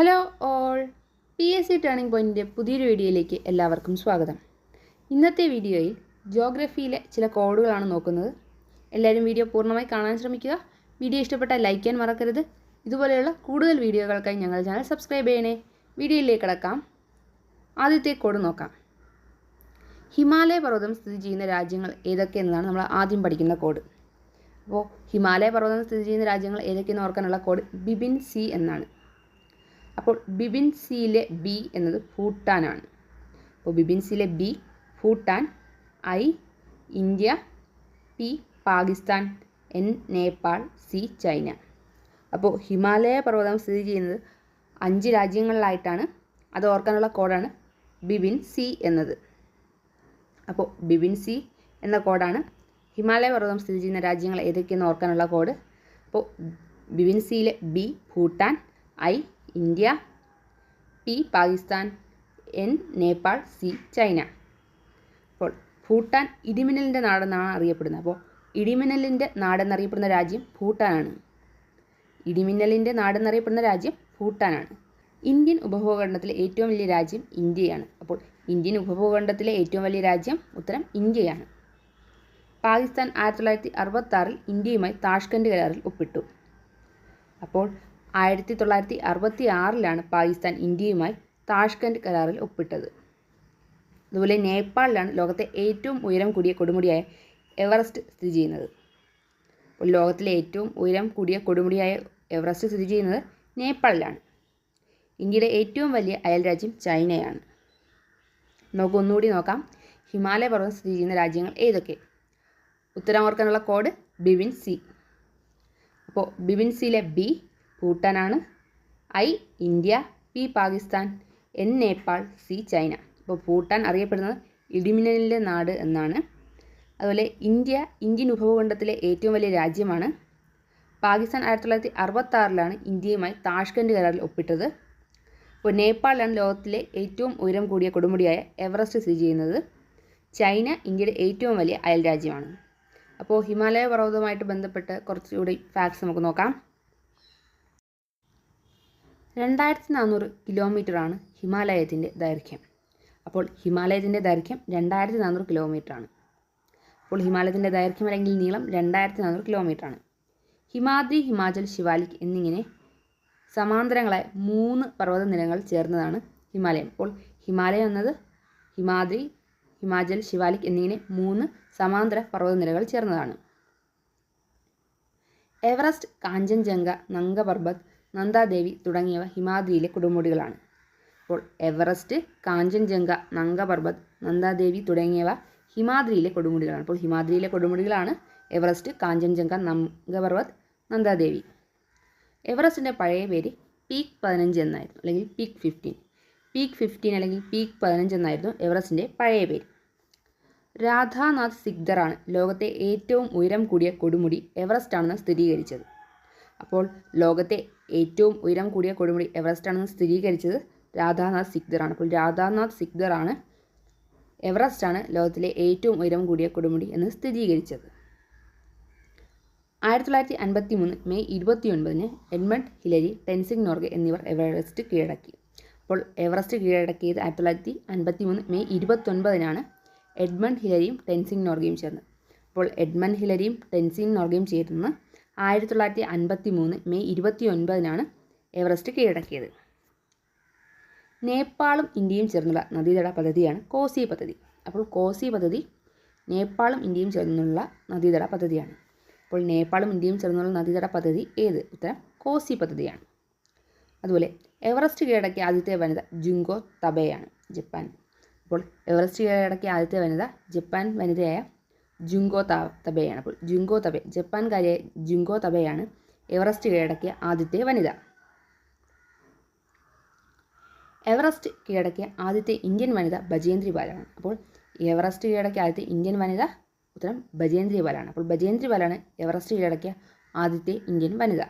Hello all P S C turning പോയിന്റിന്റെ പുതിയൊരു വീഡിയോയിലേക്ക് എല്ലാവർക്കും സ്വാഗതം. ഇന്നത്തെ വീഡിയോയിൽ ജോഗ്രഫിയിലെ ചില കോഡുകളാണ് നോക്കുന്നത്. എല്ലാവരും വീഡിയോ പൂർണമായി കാണാൻ ശ്രമിക്കുക. വീഡിയോ ഇഷ്ടപ്പെട്ടാൽ ലൈക്ക് ചെയ്യാൻ മറക്കരുത്. ഇതുപോലെയുള്ള കൂടുതൽ വീഡിയോകൾക്കായി ഞങ്ങൾ ചാനൽ സബ്സ്ക്രൈബ് ചെയ്യണേ. വീഡിയോയിലേക്ക് കിടക്കാം. ആദ്യത്തെ കോഡ് നോക്കാം. ഹിമാലയ പർവതം സ്ഥിതി ചെയ്യുന്ന രാജ്യങ്ങൾ ഏതൊക്കെ എന്നതാണ് നമ്മൾ ആദ്യം പഠിക്കുന്ന കോഡ്. അപ്പോൾ ഹിമാലയ പർവതം സ്ഥിതി ചെയ്യുന്ന രാജ്യങ്ങൾ ഏതൊക്കെയെന്ന് ഓർക്കാനുള്ള കോഡ് ബിബിൻ സി എന്നാണ്. അപ്പോൾ ബിബിൻസിയിലെ ബി എന്നത് ഭൂട്ടാനാണ്. അപ്പോൾ ബിബിൻസിയിലെ B Bhutan I India P Pakistan N Nepal C China. അപ്പോൾ ഹിമാലയ പർവതം സ്ഥിതി ചെയ്യുന്നത് അഞ്ച് രാജ്യങ്ങളിലായിട്ടാണ്. അത് ഓർക്കാനുള്ള കോഡാണ് ബിബിൻ സി എന്നത്. അപ്പോൾ ബിബിൻ സി എന്ന കോഡാണ് ഹിമാലയ പർവതം സ്ഥിതി ചെയ്യുന്ന രാജ്യങ്ങൾ ഏതൊക്കെയെന്ന് ഓർക്കാനുള്ള കോഡ്. അപ്പോൾ ബിബിൻ സിയിലെ B Bhutan I India P Pakistan N Nepal C China. അപ്പോൾ ഭൂട്ടാൻ ഇടിമിന്നലിന്റെ നാടെന്നാണ് അറിയപ്പെടുന്നത്. അപ്പോൾ ഇടിമിന്നലിന്റെ നാടെന്നറിയപ്പെടുന്ന രാജ്യം ഭൂട്ടാനാണ്. ഇടിമിന്നലിന്റെ നാടെന്നറിയപ്പെടുന്ന രാജ്യം ഭൂട്ടാനാണ്. ഇന്ത്യൻ ഉപഭൂഖണ്ഡത്തിലെ ഏറ്റവും വലിയ രാജ്യം ഇന്ത്യയാണ്. അപ്പോൾ ഇന്ത്യൻ ഉപഭൂഖണ്ഡത്തിലെ ഏറ്റവും വലിയ രാജ്യം ഉത്തരം ഇന്ത്യയാണ്. പാകിസ്ഥാൻ ആയിരത്തി തൊള്ളായിരത്തി അറുപത്തി ആറിൽ ഇന്ത്യയുമായി താഷ്കൻഡ് കരാറിൽ ഒപ്പിട്ടു. അപ്പോൾ ആയിരത്തി തൊള്ളായിരത്തി അറുപത്തി ആറിലാണ് പാകിസ്ഥാൻ ഇന്ത്യയുമായി താഷ്കൻഡ് കരാറിൽ ഒപ്പിട്ടത്. അതുപോലെ നേപ്പാളിലാണ് ലോകത്തെ ഏറ്റവും ഉയരം കൂടിയ കൊടുമുടിയായ എവറസ്റ്റ് സ്ഥിതി ചെയ്യുന്നത്. ലോകത്തിലെ ഏറ്റവും ഉയരം കൂടിയ കൊടുമുടിയായ എവറസ്റ്റ് സ്ഥിതി ചെയ്യുന്നത് നേപ്പാളിലാണ്. ഇന്ത്യയുടെ ഏറ്റവും വലിയ അയൽരാജ്യം ചൈനയാണ്. നമുക്ക് ഒന്നുകൂടി നോക്കാം ഹിമാലയ പർവതം സ്ഥിതി ചെയ്യുന്ന രാജ്യങ്ങൾ ഏതൊക്കെ? ഉത്തരം ഓർക്കാനുള്ള കോഡ് ബിവിൻ സി. അപ്പോൾ ബിവിൻ സിയിലെ B ഭൂട്ടാനാണ്. I India P Pakistan N Nepal C China. അപ്പോൾ ഭൂട്ടാൻ അറിയപ്പെടുന്നത് ഇടിമിന്നലിന്റെ നാട് എന്നാണ്. അതുപോലെ ഇന്ത്യ ഇന്ത്യൻ ഉപഭൂഖണ്ഡത്തിലെ ഏറ്റവും വലിയ രാജ്യമാണ്. പാകിസ്ഥാൻ ആയിരത്തി തൊള്ളായിരത്തി അറുപത്താറിലാണ് ഇന്ത്യയുമായി താഷ്കൻഡ് കരാറിൽ ഒപ്പിട്ടത്. അപ്പോൾ നേപ്പാളിലാണ് ലോകത്തിലെ ഏറ്റവും ഉയരം കൂടിയ കൊടുമുടിയായ എവറസ്റ്റ് സ്ഥിതി ചെയ്യുന്നത്. ചൈന ഇന്ത്യയുടെ ഏറ്റവും വലിയ അയൽ രാജ്യമാണ്. അപ്പോൾ ഹിമാലയ പർവതവുമായിട്ട് ബന്ധപ്പെട്ട് കുറച്ചുകൂടി ഫാക്ട്സ് നമുക്ക് നോക്കാം. രണ്ടായിരത്തി നാനൂറ് കിലോമീറ്ററാണ് ഹിമാലയത്തിന്റെ ദൈർഘ്യം. അപ്പോൾ ഹിമാലയത്തിന്റെ ദൈർഘ്യം രണ്ടായിരത്തി നാനൂറ് കിലോമീറ്ററാണ്. അപ്പോൾ ഹിമാലയത്തിന്റെ ദൈർഘ്യം അല്ലെങ്കിൽ നീളം രണ്ടായിരത്തി നാനൂറ് കിലോമീറ്ററാണ്. ഹിമാദ്രി ഹിമാചൽ ശിവാലിക് എന്നിങ്ങനെ സമാന്തരങ്ങളായ മൂന്ന് പർവത നിരങ്ങൾ ചേർന്നതാണ് ഹിമാലയം. അപ്പോൾ ഹിമാലയം എന്നത് ഹിമാദ്രി ഹിമാചൽ ശിവാലിക് എന്നിങ്ങനെ മൂന്ന് സമാന്തര പർവതനിരകൾ ചേർന്നതാണ്. എവറസ്റ്റ് കാഞ്ചൻജംഗ നങ്ക പർബത് നന്ദാദേവി തുടങ്ങിയവ ഹിമാദ്രിയിലെ കൊടുമുടികളാണ്. അപ്പോൾ എവറസ്റ്റ് കാഞ്ചൻജംഗ നംഗപർബത് നന്ദാദേവി തുടങ്ങിയവ ഹിമാദ്രിയിലെ കൊടുമുടികളാണ്. അപ്പോൾ ഹിമാദ്രിയിലെ കൊടുമുടികളാണ് എവറസ്റ്റ് കാഞ്ചൻജംഗ നംഗപർവത് നന്ദാദേവി. എവറസ്റ്റിന്റെ പഴയ പേര് പീക്ക് പതിനഞ്ച് എന്നായിരുന്നു അല്ലെങ്കിൽ പീക്ക് ഫിഫ്റ്റീൻ. പീക്ക് ഫിഫ്റ്റീൻ അല്ലെങ്കിൽ പീക്ക് പതിനഞ്ച് എന്നായിരുന്നു എവറസ്റ്റിന്റെ പഴയ പേര്. രാധാനാഥ് സിഗ്ദറാണ് ലോകത്തെ ഏറ്റവും ഉയരം കൂടിയ കൊടുമുടി എവറസ്റ്റ് ആണെന്ന് സ്ഥിരീകരിച്ചത്. അപ്പോൾ ലോകത്തെ ഏറ്റവും ഉയരം കൂടിയ കൊടുമുടി എവറസ്റ്റ് ആണെന്ന് സ്ഥിരീകരിച്ചത് രാധാനാഥ് സിഗ്ദറാണ്. അപ്പോൾ രാധാനാഥ് സിഗ്ദറാണ് എവറസ്റ്റാണ് ലോകത്തിലെ ഏറ്റവും ഉയരം കൂടിയ കൊടുമുടി എന്ന് സ്ഥിരീകരിച്ചത്. ആയിരത്തി തൊള്ളായിരത്തി അൻപത്തി മൂന്ന് മെയ് ഇരുപത്തി ഒൻപതിന് എഡ്മണ്ട് ഹിലരി ടെൻസിംഗ് നോർഗെ എന്നിവർ എവറസ്റ്റ് കീഴടക്കി. അപ്പോൾ എവറസ്റ്റ് കീഴടക്കിയത് ആയിരത്തി തൊള്ളായിരത്തി അൻപത്തി മൂന്ന് മെയ് ഇരുപത്തൊൻപതിനാണ് എഡ്മണ്ട് ഹിലരിയും ടെൻസിംഗ് നോർഗയും ചേർന്ന് അപ്പോൾ എഡ്മണ്ട് ഹിലരിയും ടെൻസിംഗ് നോർഗയും ചേർന്ന് ആയിരത്തി തൊള്ളായിരത്തി അൻപത്തി മൂന്ന് മെയ് ഇരുപത്തി ഒൻപതിനാണ് എവറസ്റ്റ് കീഴടക്കിയത്. നേപ്പാളും ഇന്ത്യയും ചേർന്നുള്ള നദീതട പദ്ധതിയാണ് കോസി പദ്ധതി. അപ്പോൾ കോസി പദ്ധതി നേപ്പാളും ഇന്ത്യയും ചേർന്നുള്ള നദീതട പദ്ധതിയാണ്. അപ്പോൾ നേപ്പാളും ഇന്ത്യയും ചേർന്നുള്ള നദീതട പദ്ധതി ഏത്? ഉത്തരം കോസി പദ്ധതിയാണ്. അതുപോലെ എവറസ്റ്റ് കീഴടക്കിയ ആദ്യത്തെ വനിത ജുങ്കോ തബയാണ് ജപ്പാൻ. അപ്പോൾ എവറസ്റ്റ് കീഴടക്കിയ ആദ്യത്തെ വനിത ജപ്പാൻ വനിതയായ ജുങ്കോ ത തബയാണ്. അപ്പോൾ ജുങ്കോ തബെ ജപ്പാൻകാരിയായ ജുങ്കോ തബയാണ് എവറസ്റ്റ് കീഴടക്കിയ ആദ്യത്തെ വനിത. എവറസ്റ്റ് കീഴടക്കിയ ആദ്യത്തെ ഇന്ത്യൻ വനിത ബജേന്ദ്രി ബാലാണ്. അപ്പോൾ എവറസ്റ്റ് കീഴടക്കിയ ആദ്യത്തെ ഇന്ത്യൻ വനിത ഉത്തരം ബജേന്ദ്രി ബാലാണ്. അപ്പോൾ ബജേന്ദ്രി ബാലാണ് എവറസ്റ്റ് കീഴടക്കിയ ആദ്യത്തെ ഇന്ത്യൻ വനിത.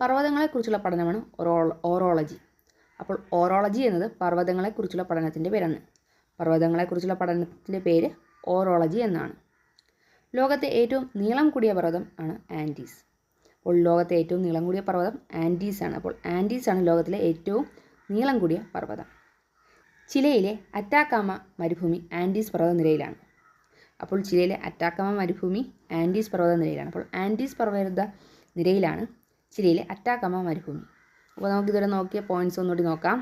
പർവതങ്ങളെക്കുറിച്ചുള്ള പഠനമാണ് ഓറോ ഓറോളജി. അപ്പോൾ ഓറോളജി എന്നത് പർവതങ്ങളെക്കുറിച്ചുള്ള പഠനത്തിന്റെ പേരാണ്. പർവതങ്ങളെക്കുറിച്ചുള്ള പഠനത്തിന്റെ പേര് ഓറോളജി എന്നാണ്. ലോകത്തെ ഏറ്റവും നീളം കൂടിയ പർവതം ആണ് ആൻഡീസ്. അപ്പോൾ ലോകത്തെ ഏറ്റവും നീളം കൂടിയ പർവതം ആൻഡീസ് ആണ്. അപ്പോൾ ആൻഡീസ് ആണ് ലോകത്തിലെ ഏറ്റവും നീളം കൂടിയ പർവതം. ചിലയിലെ അറ്റാക്കാമ മരുഭൂമി ആൻഡീസ് പർവതനിരയിലാണ് അപ്പോൾ ചിലയിലെ അറ്റാക്കാമ മരുഭൂമി ആൻഡീസ് പർവതനിരയിലാണ് അപ്പോൾ ആൻഡീസ് പർവത നിരയിലാണ് ചിലയിലെ അറ്റാക്കാമ മരുഭൂമി. അപ്പോൾ നമുക്ക് നമുക്കിതുവരെ നോക്കിയ പോയിന്റ്സ് ഒന്നുകൂടി നോക്കാം.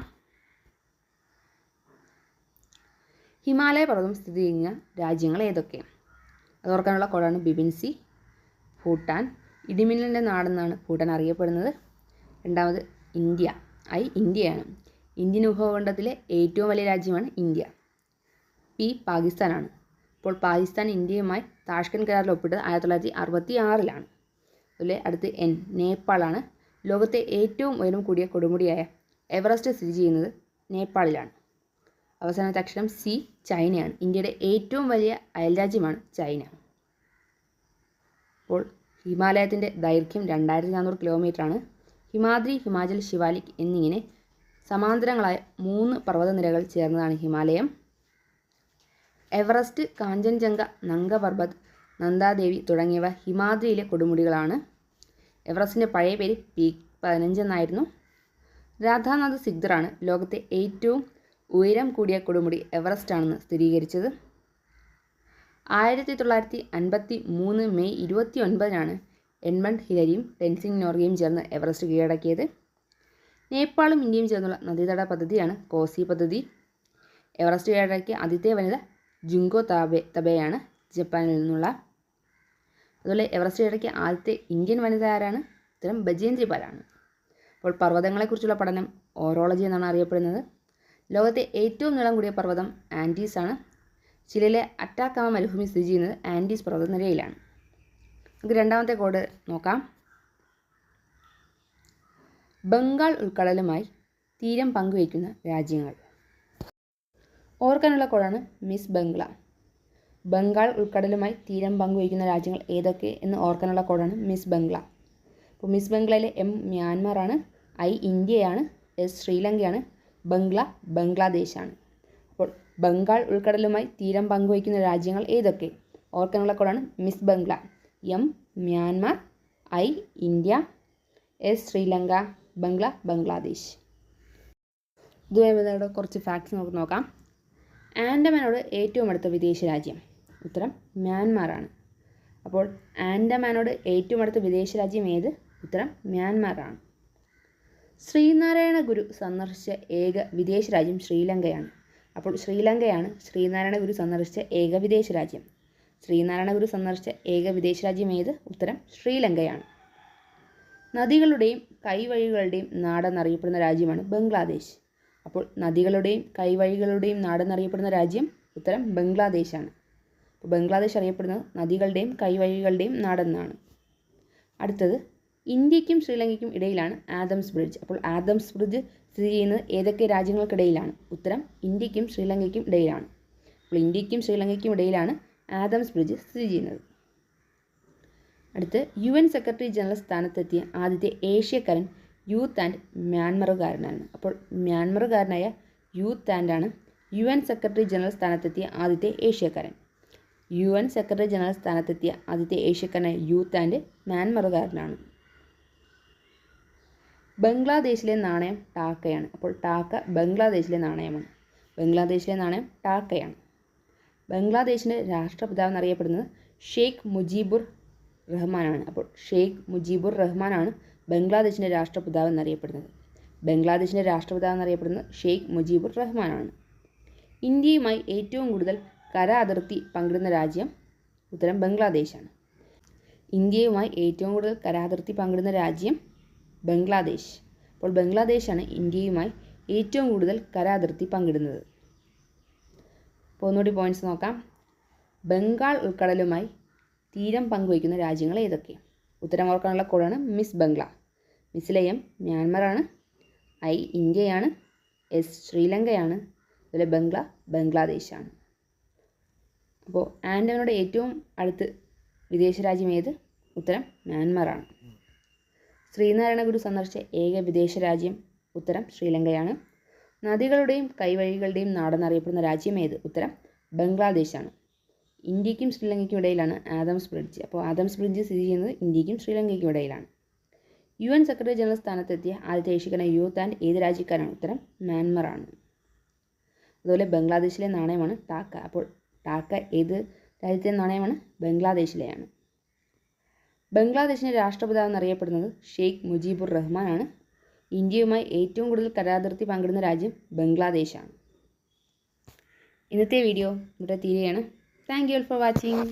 ഹിമാലയ പർവതം സ്ഥിതി ചെയ്യുന്ന രാജ്യങ്ങൾ ഏതൊക്കെ അത് ഓർക്കാനുള്ള കോഡാണ് ബിബിൻസി ഭൂട്ടാൻ. ഇടിമിന്നലിന്റെ നാടെന്നാണ് ഭൂട്ടാൻ അറിയപ്പെടുന്നത്. രണ്ടാമത് ഇന്ത്യ. ഐ ഇന്ത്യയാണ്. ഇന്ത്യൻ ഉപഭൂഖണ്ഡത്തിലെ ഏറ്റവും വലിയ രാജ്യമാണ് ഇന്ത്യ. പി പാകിസ്ഥാനാണ്. ഇപ്പോൾ പാകിസ്ഥാൻ ഇന്ത്യയുമായി താഷ്കൻ കരാറിൽ ഒപ്പിട്ടത് ആയിരത്തി തൊള്ളായിരത്തി അറുപത്തി ആറിലാണ് അതുപോലെ അടുത്ത് എൻ നേപ്പാളാണ്. ലോകത്തെ ഏറ്റവും ഉയരം കൂടിയ കൊടുമുടിയായ എവറസ്റ്റ് സ്ഥിതി ചെയ്യുന്നത് നേപ്പാളിലാണ്. അവസാനത്തെ അക്ഷരം സി ചൈനയാണ്. ഇന്ത്യയുടെ ഏറ്റവും വലിയ അയൽരാജ്യമാണ് ചൈന. അപ്പോൾ ഹിമാലയത്തിന്റെ ദൈർഘ്യം രണ്ടായിരത്തി നാനൂറ് കിലോമീറ്ററാണ്. ഹിമാദ്രി ഹിമാചൽ ശിവാലിക് എന്നിങ്ങനെ സമാന്തരങ്ങളായ മൂന്ന് പർവതനിരകൾ ചേർന്നതാണ് ഹിമാലയം. എവറസ്റ്റ് കാഞ്ചൻജംഗ നംഗ പർവത് നന്ദാദേവി തുടങ്ങിയവ ഹിമാദ്രിയിലെ കൊടുമുടികളാണ്. എവറസ്റ്റിന്റെ പഴയ പേര് പീക്ക് പതിനഞ്ചെന്നായിരുന്നു രാധാനാഥ് സിഗ്ദറാണ് ലോകത്തെ ഏറ്റവും ഉയരം കൂടിയ കൊടുമുടി എവറസ്റ്റ് ആണെന്ന് സ്ഥിരീകരിച്ചത്. ആയിരത്തി തൊള്ളായിരത്തി അൻപത്തി മൂന്ന് മെയ് ഇരുപത്തി ഒൻപതിനാണ് എഡ്മണ്ട് ഹിലരിയും ടെൻസിംഗ് നോർഗയും ചേർന്ന് എവറസ്റ്റ് കീഴടക്കിയത്. നേപ്പാളും ഇന്ത്യയും ചേർന്നുള്ള നദീതട പദ്ധതിയാണ് കോസി പദ്ധതി. എവറസ്റ്റ് കീഴടക്കിയ ആദ്യത്തെ വനിത ജുങ്കോ താബെ തബെയാണ് ജപ്പാനിൽ നിന്നുള്ള. അതുപോലെ എവറസ്റ്റ് കീഴടക്കിയ ആദ്യത്തെ ഇന്ത്യൻ വനിത ആരാണ്? ഉത്തരം ബജേന്ദ്രി പാലാണ് അപ്പോൾ പർവതങ്ങളെക്കുറിച്ചുള്ള പഠനം ഓറോളജി എന്നാണ് അറിയപ്പെടുന്നത്. ലോകത്തെ ഏറ്റവും നീളം കൂടിയ പർവതം ആൻഡീസ് ആണ്. ചിലയിലെ അറ്റാക്കാമ മരുഭൂമി സ്ഥിതി ചെയ്യുന്നത് ആൻഡീസ് പർവതനിരയിലാണ് നമുക്ക് രണ്ടാമത്തെ കോഡ് നോക്കാം. ബംഗാൾ ഉൾക്കടലുമായി തീരം പങ്കുവയ്ക്കുന്ന രാജ്യങ്ങൾ. ഓർക്കാനുള്ള കോഡാണ് മിസ് ബംഗ്ല. ബംഗാൾ ഉൾക്കടലുമായി തീരം പങ്കുവയ്ക്കുന്ന രാജ്യങ്ങൾ ഏതൊക്കെ എന്ന് ഓർക്കാനുള്ള കോഡാണ് മിസ് ബംഗ്ല. അപ്പോൾ മിസ് ബംഗ്ലയിലെ എം മ്യാൻമാറാണ് ഐ ഇന്ത്യയാണ്. എസ് ശ്രീലങ്കയാണ്. ബംഗ്ല ബംഗ്ലാദേശാണ്. അപ്പോൾ ബംഗാൾ ഉൾക്കടലുമായി തീരം പങ്കുവയ്ക്കുന്ന രാജ്യങ്ങൾ ഏതൊക്കെ? ഓർക്കാനുള്ള കോഡാണ് miss Bangla. M Myanmar. I India. S Sri Lanka. Bangla Bangladesh. ബന്ധപ്പെട്ട കുറച്ച് ഫാക്ട്സ് നമുക്ക് നോക്കാം. ആൻഡമാനോട് ഏറ്റവും അടുത്ത വിദേശ രാജ്യം. ഉത്തരം മ്യാൻമാറാണ്. അപ്പോൾ ആൻഡമാനോട് ഏറ്റവും അടുത്ത വിദേശ രാജ്യം ഏത്? ഉത്തരം മ്യാൻമാറാണ്. ശ്രീനാരായണ ഗുരു സന്ദർശിച്ച ഏക വിദേശ രാജ്യം ശ്രീലങ്കയാണ്. അപ്പോൾ ശ്രീലങ്കയാണ് ശ്രീനാരായണ ഗുരു സന്ദർശിച്ച ഏക വിദേശ രാജ്യം. ശ്രീനാരായണ ഗുരു സന്ദർശിച്ച ഏക വിദേശ രാജ്യം ഏത്? ഉത്തരം ശ്രീലങ്കയാണ്. നദികളുടെയും കൈവഴികളുടെയും നാടെന്നറിയപ്പെടുന്ന രാജ്യമാണ് ബംഗ്ലാദേശ്. അപ്പോൾ നദികളുടെയും കൈവഴികളുടെയും നാടെന്നറിയപ്പെടുന്ന രാജ്യം ഉത്തരം ബംഗ്ലാദേശാണ്. ബംഗ്ലാദേശ് അറിയപ്പെടുന്നത് നദികളുടെയും കൈവഴികളുടെയും നാടെന്നാണ്. അടുത്തത് ഇന്ത്യക്കും ശ്രീലങ്കയ്ക്കും ഇടയിലാണ് ആദംസ് ബ്രിഡ്ജ്. അപ്പോൾ ആദംസ് ബ്രിഡ്ജ് സ്ഥിതി ചെയ്യുന്നത് ഏതൊക്കെ രാജ്യങ്ങൾക്കിടയിലാണ്? ഉത്തരം ഇന്ത്യക്കും ശ്രീലങ്കയ്ക്കും ഇടയിലാണ്. അപ്പോൾ ഇന്ത്യക്കും ശ്രീലങ്കയ്ക്കും ഇടയിലാണ് ആദംസ് ബ്രിഡ്ജ് സ്ഥിതി ചെയ്യുന്നത്. അടുത്ത് യു എൻ സെക്രട്ടറി ജനറൽ സ്ഥാനത്തെത്തിയ ആദ്യത്തെ ഏഷ്യക്കാരൻ യൂത്ത് ആൻഡ് മ്യാൻമറുകാരനാണ് അപ്പോൾ മ്യാൻമറുകാരനായ യൂത്ത് ആൻഡാണ് യു എൻ സെക്രട്ടറി ജനറൽ സ്ഥാനത്തെത്തിയ ആദ്യത്തെ ഏഷ്യക്കാരൻ. യു എൻ സെക്രട്ടറി ജനറൽ സ്ഥാനത്തെത്തിയ ആദ്യത്തെ ഏഷ്യക്കാരനായ യൂത്ത് ആൻഡ് മ്യാൻമറുകാരനാണ്. ബംഗ്ലാദേശിലെ നാണയം ടാക്കയാണ്. അപ്പോൾ ടാക്ക ബംഗ്ലാദേശിലെ നാണയമാണ്. ബംഗ്ലാദേശിലെ നാണയം ടാക്കയാണ്. ബംഗ്ലാദേശിന്റെ രാഷ്ട്രപിതാവ് എന്നറിയപ്പെടുന്നത് ഷെയ്ഖ് മുജീബുർ റഹ്മാനാണ്. അപ്പോൾ ഷെയ്ഖ് മുജീബുർ റഹ്മാനാണ് ബംഗ്ലാദേശിന്റെ രാഷ്ട്രപിതാവ് എന്നറിയപ്പെടുന്നത്. ബംഗ്ലാദേശിന്റെ രാഷ്ട്രപിതാവ് എന്നറിയപ്പെടുന്നത് ഷെയ്ഖ് മുജീബുർ റഹ്മാനാണ്. ഇന്ത്യയുമായി ഏറ്റവും കൂടുതൽ കര അതിർത്തി പങ്കിടുന്ന രാജ്യം ഉത്തരം ബംഗ്ലാദേശാണ്. ഇന്ത്യയുമായി ഏറ്റവും കൂടുതൽ കരാതിർത്തി പങ്കിടുന്ന രാജ്യം ബംഗ്ലാദേശ്. അപ്പോൾ ബംഗ്ലാദേശാണ് ഇന്ത്യയുമായി ഏറ്റവും കൂടുതൽ കരാതിർത്തി പങ്കിടുന്നത്. അപ്പോൾ ഒന്നുകൂടി പോയിന്റ്സ് നോക്കാം. ബംഗാൾ ഉൾക്കടലുമായി തീരം പങ്കുവയ്ക്കുന്ന രാജ്യങ്ങൾ ഏതൊക്കെ? ഉത്തരം ഓർക്കാനുള്ള കോഡാണ് മിസ് ബംഗ്ല. മിസ്സിലെ എം മ്യാൻമറാണ് ഐ ഇന്ത്യയാണ്. എസ് ശ്രീലങ്കയാണ്. അതുപോലെ ബംഗ്ല ബംഗ്ലാദേശാണ്. അപ്പോൾ ആൻഡമിനോട് ഏറ്റവും അടുത്ത് വിദേശ രാജ്യം ഏത്? ഉത്തരം മ്യാൻമറാണ് ശ്രീനാരായണ ഗുരു സന്ദർശിച്ച ഏക വിദേശ രാജ്യം ഉത്തരം ശ്രീലങ്കയാണ്. നദികളുടെയും കൈവഴികളുടെയും നാടെന്നറിയപ്പെടുന്ന രാജ്യം ഏത്? ഉത്തരം ബംഗ്ലാദേശാണ്. ഇന്ത്യക്കും ശ്രീലങ്കയ്ക്കും ഇടയിലാണ് ആദംസ് ബ്രിഡ്ജ്. അപ്പോൾ ആദംസ് ബ്രിഡ്ജ് സ്ഥിതി ചെയ്യുന്നത് ഇന്ത്യക്കും ശ്രീലങ്കയ്ക്കും ഇടയിലാണ്. യു എൻ സെക്രട്ടറി ജനറൽ സ്ഥാനത്തെത്തിയ ആദ്യത്തെ ഏഷ്യക്കാരൻ യൂത്ത് ആൻഡ് ഏത് രാജ്യക്കാരാണ് ഉത്തരം മ്യാൻമറാണ് അതുപോലെ ബംഗ്ലാദേശിലെ നാണയമാണ് ടാക്ക. അപ്പോൾ ടാക്ക ഏത് രാജ്യത്തെ നാണയമാണ്? ബംഗ്ലാദേശിലെയാണ്. ബംഗ്ലാദേശിന്റെ രാഷ്ട്രപിതാവ് എന്നറിയപ്പെടുന്നത് ഷെയ്ഖ് മുജീബുർ റഹ്മാനാണ്. ഇന്ത്യയുമായി ഏറ്റവും കൂടുതൽ കരാതിർത്തി പങ്കിടുന്ന രാജ്യം ബംഗ്ലാദേശാണ്. ഇന്നത്തെ വീഡിയോ ഇവിടെ തീരുകയാണ്. Thank you for watching